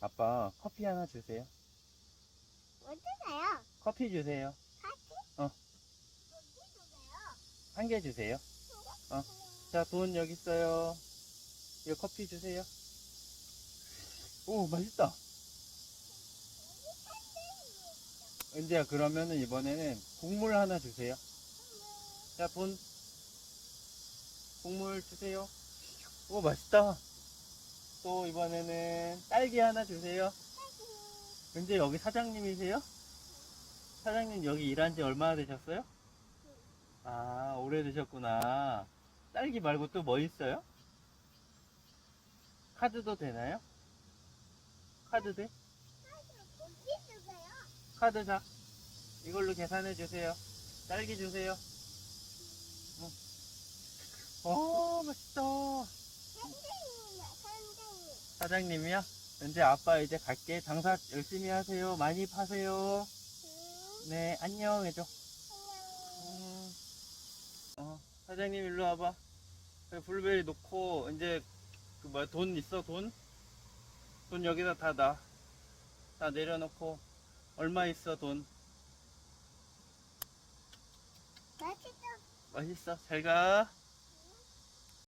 아빠 커피 하나 주세요. 어떠세요? 커피 주세요. 같이? 어. 어디 주세요? 한 개 주세요. 어. 자, 돈 여기 있어요. 이거 커피 주세요. 오, 맛있다. 은지야, 그러면은 이번에는 국물 하나 주세요. 자, 돈. 국물 주세요. 오, 맛있다. 또 이번에는 딸기 하나 주세요. 은지 여기 사장님이세요? 사장님 여기 일한 지 얼마나 되셨어요? 아, 오래 되셨구나. 딸기 말고 또 뭐 있어요? 카드도 되나요? 카드 돼? 카드 자. 이걸로 계산해 주세요. 딸기 주세요. 응. 어, 맛있다. 사장님이요? 이제 아빠 이제 갈게. 장사 열심히 하세요. 많이 파세요. 음, 네, 안녕 해줘. 음. 어, 사장님 일로 와봐. 블루베리 놓고 이제 그 뭐야 돈 있어 돈? 돈 여기다 다 놔. 다 내려놓고 얼마 있어 돈? 맛있어. 맛있어. 잘 가.